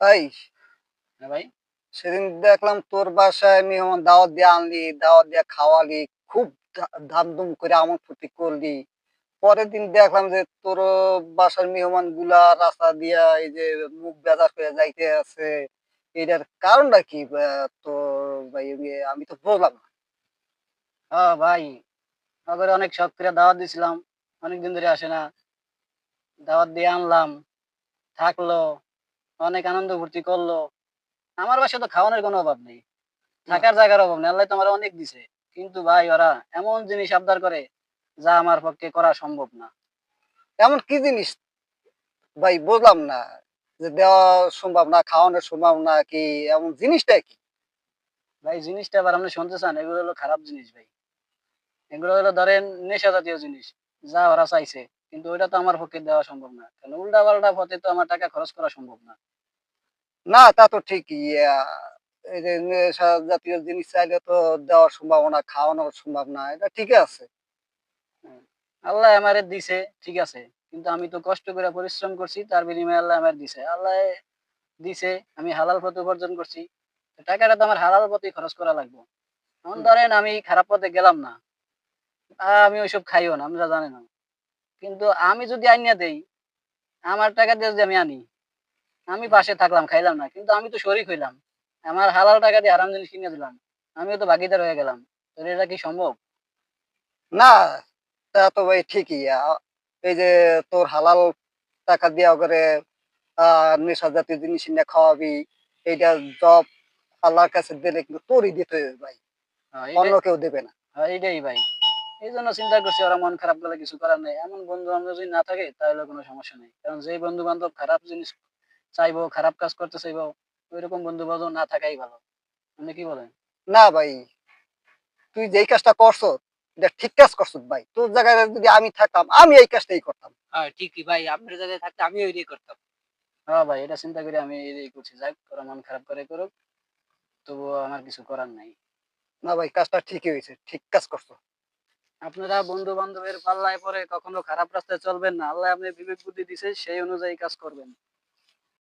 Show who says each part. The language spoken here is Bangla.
Speaker 1: ভাই
Speaker 2: হ্যাঁ ভাই।
Speaker 1: সেদিন দেখলাম তোর বাসায় মেহমান দাওয়াত দিয়ে আনলি দাওয়াত দিয়ে খাওয়ালি খুব ধামধুম করে আমার প্রতি করলি। পরের দিন দেখলাম যে তোর বাসার মেহমানগুলা রাস্তা দিয়া এই যে মুখ বেজার করে যাইতে আছে। এটার কারণটা কি? তোর ভাই আমি তো বুঝলাম না।
Speaker 2: হ্যাঁ ভাই আমাদের অনেক শখ করে দাওয়াত দিছিলাম। অনেকদিন ধরে আসে না। দাওয়াত দিয়ে আনলাম। থাকল। অনেক আনন্দ ফুর্তি করল। আমার বাসায় তো খাওয়ানোর কোনো অভাব নেই। থাকার জায়গার অভাব নেই। আল্লাহ তোমার অনেক দিছে। কিন্তু ভাই, ওরা এমন জিনিস আবদার করে যা আমার পক্ষে করা সম্ভব না।
Speaker 1: এমন কি জিনিস? ভাই, বুঝলাম না যে দেওয়া সম্ভব না খাওয়ানোর সম্ভব না কি? এমন জিনিসটা কি?
Speaker 2: ভাই, জিনিসটা আবার আপনি শুনতে চান, এগুলো হলো খারাপ জিনিস ভাই। এগুলো হলো ধরেন নেশা জাতীয় জিনিস, যা ওরা চাইছে। কিন্তু ওইটা তো আমার পক্ষে দেওয়া সম্ভব না। কারণ উল্টা পাল্টা পথে তো আমার টাকা খরচ করা সম্ভব না।
Speaker 1: না তা তো ঠিকই জাতীয় জিনিস চাইলে তো দেওয়ার সম্ভাবনা খাওয়ানোর সম্ভাবনা এটা ঠিক আছে।
Speaker 2: আল্লাহ আমারে দিছে ঠিক আছে কিন্তু আমি তো কষ্ট করে পরিশ্রম করছি তার বিনিময়ে আল্লাহ আমার দিছে। আল্লাহ দিছে আমি হালাল পথে উপার্জন করছি টাকাটা তো আমার হালাল পথে খরচ করা লাগবে। এখন। ধরেন আমি খারাপ পথে গেলাম না আমি ওইসব খাইও না আমরা জানি না কিন্তু আমি যদি আইনা দেই আমার টাকা দিয়ে যদি আমি আনি আমি পাশে থাকলাম খাইলাম না কিন্তু আমি তো শরিক হইলাম। আমার হালাল টাকা দিয়ে হারাম জিনিস কিনে দিলাম। আমিও তো ভাগিদার হয়ে গেলাম। তো এটা কি সম্ভব?
Speaker 1: না তা তো ভাই ঠিকই। এই যে তোর হালাল টাকা দিয়া করে আহ নেশা জাতীয় জিনিস নিয়ে খাওয়াবি এইটা জব আল্লাহর কাছে দিলে কিন্তু তোরই দিতে হবে ভাই।
Speaker 2: হ্যাঁ,
Speaker 1: অন্য কেউ দেবে না।
Speaker 2: হ্যাঁ, এইটাই ভাই। এই জন্য চিন্তা করছি ওরা মন খারাপ গেলে কিছু করার নেই। এমন বন্ধু বান্ধব যদি না থাকে তাহলে কোনো সমস্যা নেই। কারণ যেই বন্ধু বান্ধব খারাপ জিনিস চাইব খারাপ কাজ করতে চাইব ওইরকম বন্ধু বান্ধব না থাকাই ভালো। আপনি কি বলেন?
Speaker 1: না ভাই তুই যেই কাজটা করছ এটা ঠিক কাজ করছ ভাই। তোর জায়গায় যদি আমি থাকতাম আমি এই কাজটাই করতাম।
Speaker 3: হ্যাঁ ঠিকই ভাই আপনার জায়গায় থাকতে আমি ওইটাই করতাম।
Speaker 2: হ্যাঁ ভাই এটা চিন্তা করে আমি এই করছি। যাই ওরা মন খারাপ করে করুক তবুও আমার কিছু করার নাই।
Speaker 1: না ভাই কাজটা ঠিকই হয়েছে ঠিক কাজ করছ।
Speaker 2: আপনারা বন্ধু বান্ধবের পাল্লায় পরে কখনো খারাপ রাস্তায় চলবেন না। আল্লাহ আপনি বিবেক বুদ্ধি দিছে, সেই অনুযায়ী কাজ করবেন।